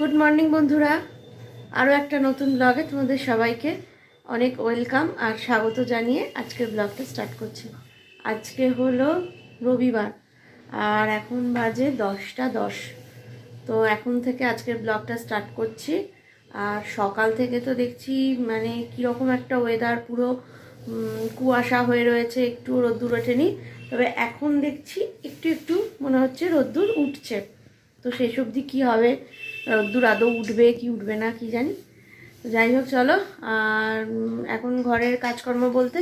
Good morning বন্ধুরা। আরও একটা নতুন ব্লগে তোমাদের সবাইকে অনেক ওয়েলকাম আর স্বাগত জানিয়ে আজকের ব্লগটা স্টার্ট করছি। আজকে হলো রবিবার, আর এখন বাজে দশটা দশ। তো এখন থেকে আজকের ব্লগটা স্টার্ট করছি, আর সকাল থেকে তো দেখছি মানে কীরকম একটা ওয়েদার পুরো কুয়াশা হয়ে রয়েছে, একটু রোদ্দুর ওঠেনি। তবে এখন দেখছি একটু একটু মনে হচ্ছে রোদ্দুর উঠছে। তো সেই সবজি কী হবে? রোদ্দুর আদৌ উঠবে কি উঠবে না কি জানি। যাই হোক, চলো। আর এখন ঘরের কাজকর্ম বলতে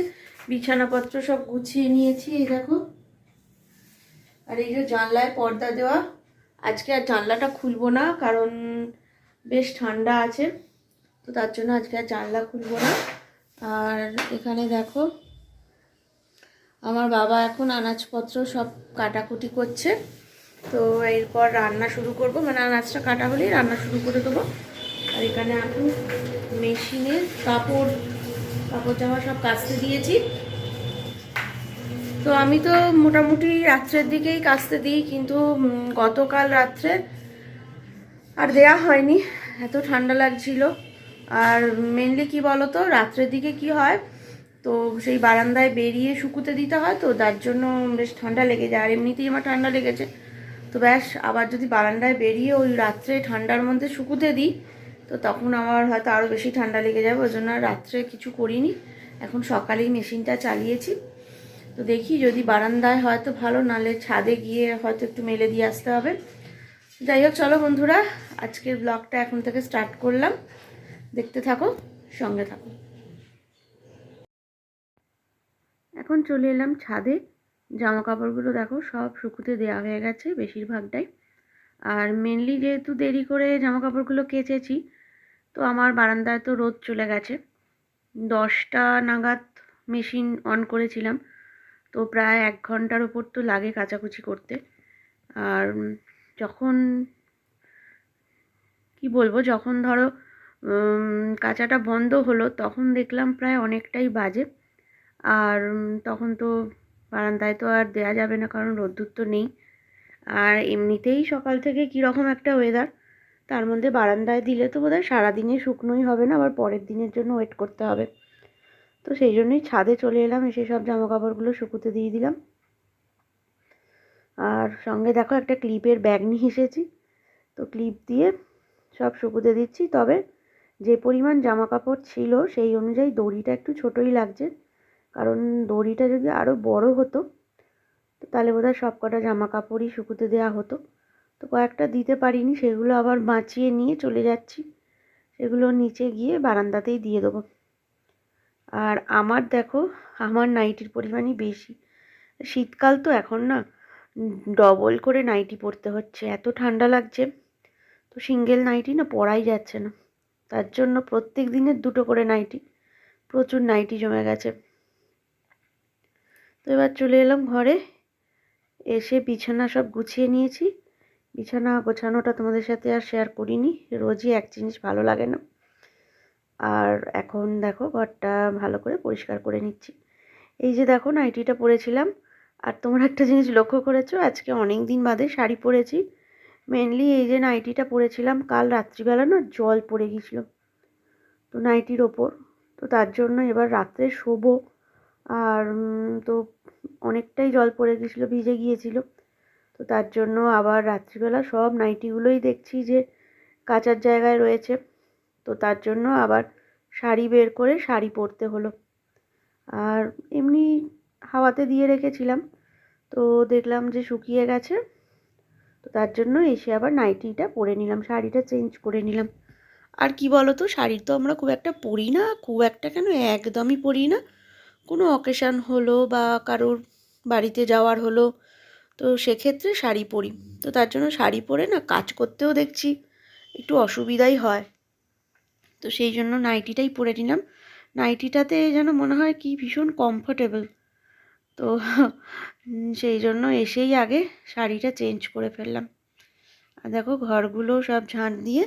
বিছানাপত্র সব গুছিয়ে নিয়েছি, এই দেখো। আর এই যে জানলায় পর্দা দেওয়া, আজকে আর জানলাটা খুলবো না, কারণ বেশ ঠান্ডা আছে। তো তার জন্য আজকে আর জানলা খুলবো না। আর এখানে দেখো, আমার বাবা এখন আনাজপত্র সব কাটাকুটি করছে। তো এরপর রান্না শুরু করব। মানে আনাজটা কাটা হলেই রান্না শুরু করে দেবো। আর এখানে এখন মেশিনে কাপড় কাপড় জামা সব কাচতে দিয়েছি। তো আমি তো মোটামুটি রাত্রের দিকেই কাচতে দিই, কিন্তু গতকাল রাত্রে আর দেয়া হয়নি। এত ঠান্ডা লাগছিল। আর মেনলি কি বলতো, রাত্রের দিকে কি হয়, তো সেই বারান্দায় বেরিয়ে শুকুতে দিতে হয়, তো তার জন্য বেশ ঠান্ডা লেগে যায়। আর এমনিতেই আমার ঠান্ডা লেগেছে। তো ব্যাস, আবার যদি বারান্দায় বেরিয়ে ওই রাত্রে ঠান্ডার মধ্যে শুকুতে দিই, তো তখন আমার হয়তো আরও বেশি ঠান্ডা লেগে যাবে। ওই জন্য রাত্রে কিছু করিনি। এখন সকালেই মেশিনটা চালিয়েছি। তো দেখি যদি বারান্দায় হয়তো ভালো, নালে ছাদে গিয়ে হয়তো একটু মেলে দিয়ে আসতে হবে। যাই হোক, চলো বন্ধুরা, আজকের ব্লগটা এখন থেকে স্টার্ট করলাম। দেখতে থাকো, সঙ্গে থাকো। এখন চলে এলাম ছাদে। জামা কাপড়গুলো দেখো সব শুকুতে দেওয়া হয়ে গেছে বেশিরভাগটাই। আর মেনলি যেহেতু দেরি করে জামা কাপড়গুলো কেচেছি, তো আমার বারান্দায় তো রোদ চলে গেছে। দশটা নাগাদ মেশিন অন করেছিলাম, তো প্রায় এক ঘণ্টার ওপর তো লাগে কাচাকুচি করতে। আর যখন, কি বলব, যখন ধরো কাচাটা বন্ধ হলো, তখন দেখলাম প্রায় অনেকটাই বাজে। আর তখন তো বারান্দায় তো আর দেয়া যাবে না, কারণ রোদ্দুর তো নেই। আর এমনিতেই সকাল থেকে কীরকম একটা ওয়েদার তার মধ্যে বারান্দায় দিলে তো বোধহয় সারাদিনে শুকনোই হবে না, আবার পরের দিনের জন্য ওয়েট করতে হবে। তো সেই জন্যই ছাদে চলে এলাম, এসে সব জামা কাপড়গুলো শুকোতে দিয়ে দিলাম। আর সঙ্গে দেখো একটা ক্লিপের ব্যাগ নিয়ে এসেছি। তো ক্লিপ দিয়ে সব শুকোতে দিচ্ছি। তবে যে পরিমাণ জামা কাপড় ছিল সেই অনুযায়ী দড়িটা একটু ছোটোই লাগছে। কারণ দড়িটা যদি আরও বড় হতো, তো তাহলে বোধহয় সব কটা জামা কাপড়ই শুকোতে দেওয়া হতো। তো কয়েকটা দিতে পারিনি, সেগুলো আবার বাঁচিয়ে নিয়ে চলে যাচ্ছি। সেগুলো নিচে গিয়ে বারান্দাতেই দিয়ে দেবো। আর আমার দেখো, আমার নাইটির পরিমাণই বেশি। শীতকাল তো এখন না, ডবল করে নাইটি পরতে হচ্ছে, এত ঠান্ডা লাগছে। তো সিঙ্গেল নাইটি না পরাই যাচ্ছে না। তার জন্য প্রত্যেক দিনের দুটো করে নাইটি, প্রচুর নাইটি জমে গেছে। তো এবার চলে এলাম ঘরে। এসে বিছানা সব গুছিয়ে নিয়েছি। বিছানা গোছানোটা তোমাদের সাথে আর শেয়ার করিনি। রোজই এক জিনিস ভালো লাগে না। আর এখন দেখো ঘরটা ভালো করে পরিষ্কার করে নিচ্ছি। এই যে দেখো নাইটিটা পরেছিলাম। আর তোমরা একটা জিনিস লক্ষ্য করেছ? আজকে অনেক দিন বাদে শাড়ি পরেছি। মেনলি এই যে নাইটিটা পরেছিলাম, কাল রাত্রিবেলা না জল পড়ে গিয়েছিল। তো নাইটির ওপর। তো তার জন্য এবার রাত্রে শোবো। আর তো অনেকটাই জল পড়ে গিয়েছিল ভিজে গিয়েছিল। তো তার জন্য আবার রাত্রিবেলা সব নাইটিগুলোই দেখছি যে কাচার জায়গায় রয়েছে। তো তার জন্য আবার শাড়ি বের করে শাড়ি পরতে হলো। আর এমনি হাওয়াতে দিয়ে রেখেছিলাম। তো দেখলাম যে শুকিয়ে গেছে। তো তার জন্য এসে আবার নাইটিটা পরে নিলাম, শাড়িটা চেঞ্জ করে নিলাম। আর কি বলো তো শাড়ি তো আমরা খুব একটা পরি না, খুব একটা কেন একদমই পরি না। কোনো অকেশান হলো বা কারোর বাড়িতে যাওয়ার হলো, তো সেক্ষেত্রে শাড়ি পরি। তো তার জন্য শাড়ি পরে না কাজ করতেও দেখছি, একটু অসুবিধাই হয়। তো সেই জন্য নাইটিটাই পরে নিলাম। নাইটিটাতে যেন মনে হয় কি ভীষণ কমফোর্টেবল তো সেই জন্য এসেই আগে শাড়িটা চেঞ্জ করে ফেললাম। আর দেখো ঘরগুলো সব ঝাঁট দিয়ে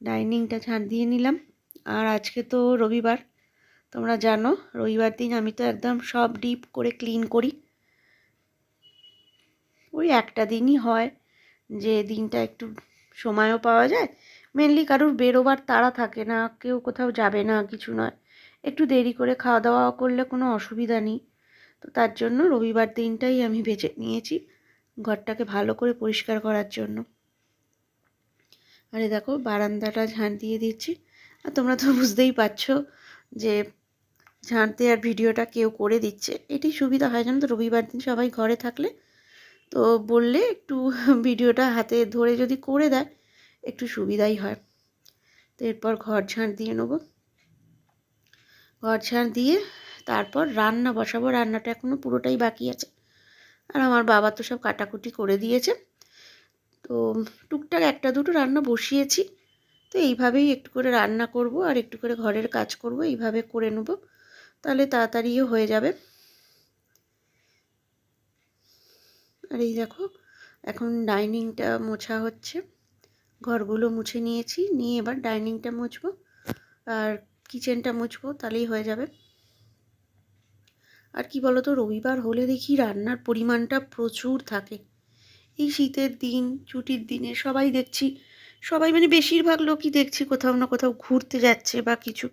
ডাইনিংটা ঝাঁট দিয়ে নিলাম। আর আজকে তো রবিবার। তোমরা জানো, রবিবার দিন আমি তো একদম সব ডিপ করে ক্লিন করি। ওই একটা দিনই হয় যে দিনটা একটু সময়ও পাওয়া যায়। মেনলি কারোর বেরোবার তাড়া থাকে না, কেউ কোথাও যাবে না, কিছু নয়। একটু দেরি করে খাওয়া দাওয়া করলে কোনো অসুবিধা নেই। তো তার জন্য রবিবার দিনটাই আমি বেছে নিয়েছি ঘরটাকে ভালো করে পরিষ্কার করার জন্য। আরে দেখো, বারান্দাটা ঝাঁট দিয়ে দিচ্ছি। আর তোমরা তো বুঝতেই পারছ যে ঝাঁট দেওয়ার ভিডিওটা কেউ করে দিচ্ছে। এটি সুবিধা হয়, জানো তো? রবিবার দিন সবাই ঘরে থাকলে। তো বললে একটু ভিডিওটা হাতে ধরে যদি করে দেয়, একটু সুবিধাই হয়। তো এরপর ঘর ঝাঁট দিয়ে নেব। ঘর ঝাঁট দিয়ে তারপর রান্না বসাবো। রান্নাটা এখনও পুরোটাই বাকি আছে। আর আমার বাবা তো সব কাটাকুটি করে দিয়েছে। তো টুকটাক একটা দুটো রান্না বসিয়েছি। তো এইভাবেই একটু করে রান্না করব আর একটু করে ঘরের কাজ করব। এইভাবে করে নেব। তাহলে তাড়াতাড়িও হয়ে যাবে। আর এই দেখো, এখন ডাইনিংটা মোছা হচ্ছে। ঘরগুলো মুছে নিয়েছি, নিয়ে এবার ডাইনিংটা মুছবো। আর কিচেনটা মুছবো, তাহলেই হয়ে যাবে। আর কি বলতো, রবিবার হলে দেখি রান্নার পরিমাণটা প্রচুর থাকে। এই শীতের দিন, ছুটির দিনে সবাই দেখছি, সবাই মানে বেশিরভাগ লোকই দেখছি কোথাও না কোথাও ঘুরতে যাচ্ছে বা কিছু।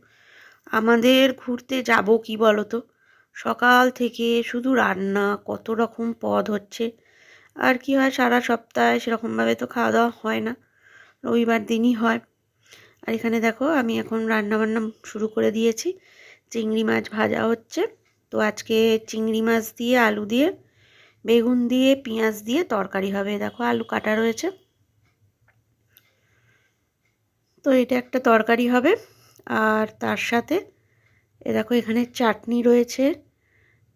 আমাদের ঘুরতে যাব কি বলতো? সকাল থেকে শুধু রান্না, কত রকম পদ হচ্ছে। আর কি হয়, সারা সপ্তাহে সেরকমভাবে তো খাওয়া দাওয়া হয় না। রবিবার দিনই হয়। আর এখানে দেখো, আমি এখন রান্না বান্না শুরু করে দিয়েছি। চিংড়ি মাছ ভাজা হচ্ছে। তো আজকে চিংড়ি মাছ দিয়ে, আলু দিয়ে, বেগুন দিয়ে, পেঁয়াজ দিয়ে তরকারি হবে। দেখো, আলু কাটা রয়েছে। তো এটা একটা তরকারি হবে। আর তার সাথে এ দেখো এখানে চাটনি রয়েছে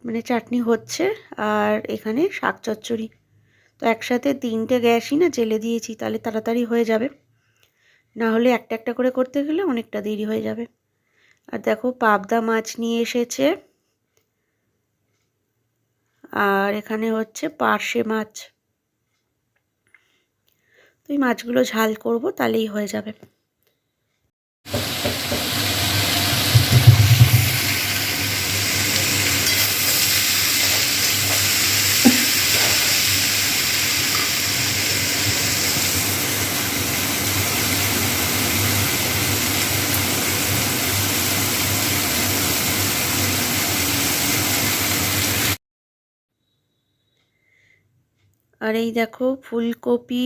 মানে চাটনি হচ্ছে আর এখানে শাক চচ্চড়ি। তো একসাথে তিনটে গ্যাসই না জেলে দিয়েছি, তাহলে তাড়াতাড়ি হয়ে যাবে। না হলে একটা একটা করে করতে গেলে অনেকটা দেরি হয়ে যাবে। আর দেখো পাবদা মাছ নিয়ে এসেছে। আর এখানে হচ্ছে পার্শে মাছ। তো এই মাছগুলো ঝাল করব, তাহলেই হয়ে যাবে। আর এই দেখো ফুলকপি,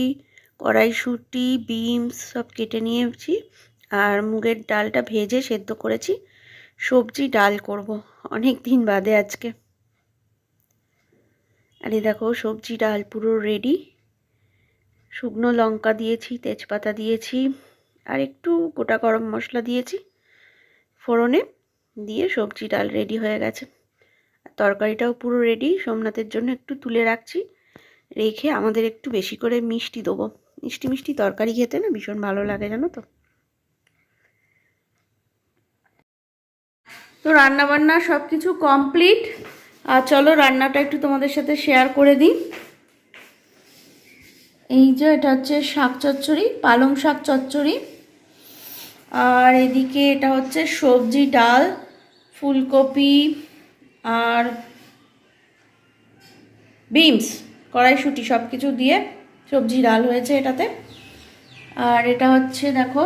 কড়াইশুঁটি, বিনস সব কেটে নিয়েছি। আর মুগের ডালটা ভেজে সেদ্ধ করেছি। সবজি ডাল করব অনেক দিন বাদে আজকে। আর এই দেখো সবজি ডাল পুরো রেডি শুকনো লঙ্কা দিয়েছি, তেজপাতা দিয়েছি, আর একটু গোটা গরম মশলা দিয়েছি। ফোড়নে দিয়ে সবজি ডাল রেডি হয়ে গেছে। তরকারিটাও পুরো রেডি সোমনাথের জন্য একটু তুলে রাখছি। রেখে আমাদের একটু বেশি করে মিষ্টি দেবো। মিষ্টি মিষ্টি তরকারি খেতে না ভীষণ ভালো লাগে, জানো তো। তো রান্নাবান্না সব কিছু কমপ্লিট। আর চলো রান্নাটা একটু তোমাদের সাথে শেয়ার করে দিই। এই যে এটা হচ্ছে শাক চচ্চড়ি, পালং শাক চচ্চড়ি। আর এদিকে এটা হচ্ছে সবজি, ডাল, ফুলকপি, আর বিনস। কড়াইশুঁটি সব কিছু দিয়ে সবজি ডাল হয়েছে এটাতে। আর এটা হচ্ছে, দেখো,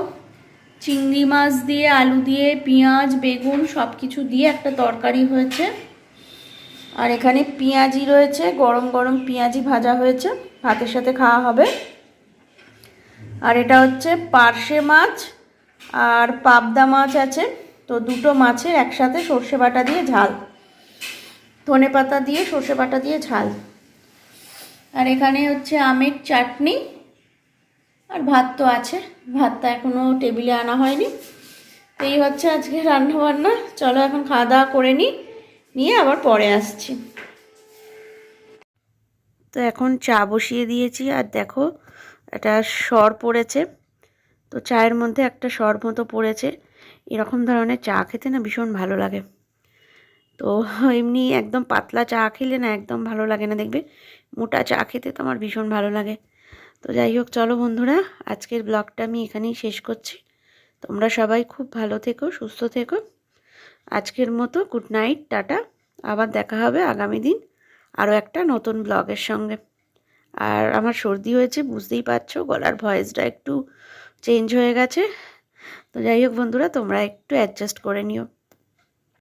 চিংড়ি মাছ দিয়ে, আলু দিয়ে, পেঁয়াজ, বেগুন সব কিছু দিয়ে একটা তরকারি হয়েছে। আর এখানে পেঁয়াজি রয়েছে, গরম গরম পেঁয়াজি ভাজা হয়েছে, ভাতের সাথে খাওয়া হবে। আর এটা হচ্ছে পার্শে মাছ আর পাবদা মাছ আছে, তো দুটো মাছের একসাথে সর্ষে বাটা দিয়ে ঝাল। ধনে পাতা দিয়ে সর্ষে বাটা দিয়ে ঝাল। আর এখানে হচ্ছে আমের চাটনি আর ভাত তো আছে। ভাতটা এখনও টেবিলে আনা হয়নি। তো এই হচ্ছে আজকে রান্নাবান্না। চলো এখন খাওয়া দাওয়া করে নিই নিয়ে আবার পরে আসছি। তো এখন চা বসিয়ে দিয়েছি। আর দেখো, একটা সর পড়েছে। তো চায়ের মধ্যে একটা সর মতো পড়েছে। এরকম ধরনের চা খেতে না ভীষণ ভালো লাগে। তো এমনি একদম পাতলা চা খেলে না একদম ভালো লাগে না, দেখবে? মোটা চা খেতে তো আমার ভীষণ ভালো লাগে। তো যাই হোক, চলো বন্ধুরা, আজকের ব্লগটা আমি এখানেই শেষ করছি। তোমরা সবাই খুব ভালো থেকো, সুস্থ থেকো। আজকের মতো গুড নাইট টাটা। আবার দেখা হবে আগামী দিন আরও একটা নতুন ব্লগের সঙ্গে। আর আমার সর্দি হয়েছে, বুঝতেই পারছ, গলার ভয়েসটা একটু চেঞ্জ হয়ে গেছে। তো যাই হোক বন্ধুরা, তোমরা একটু অ্যাডজাস্ট করে নিও।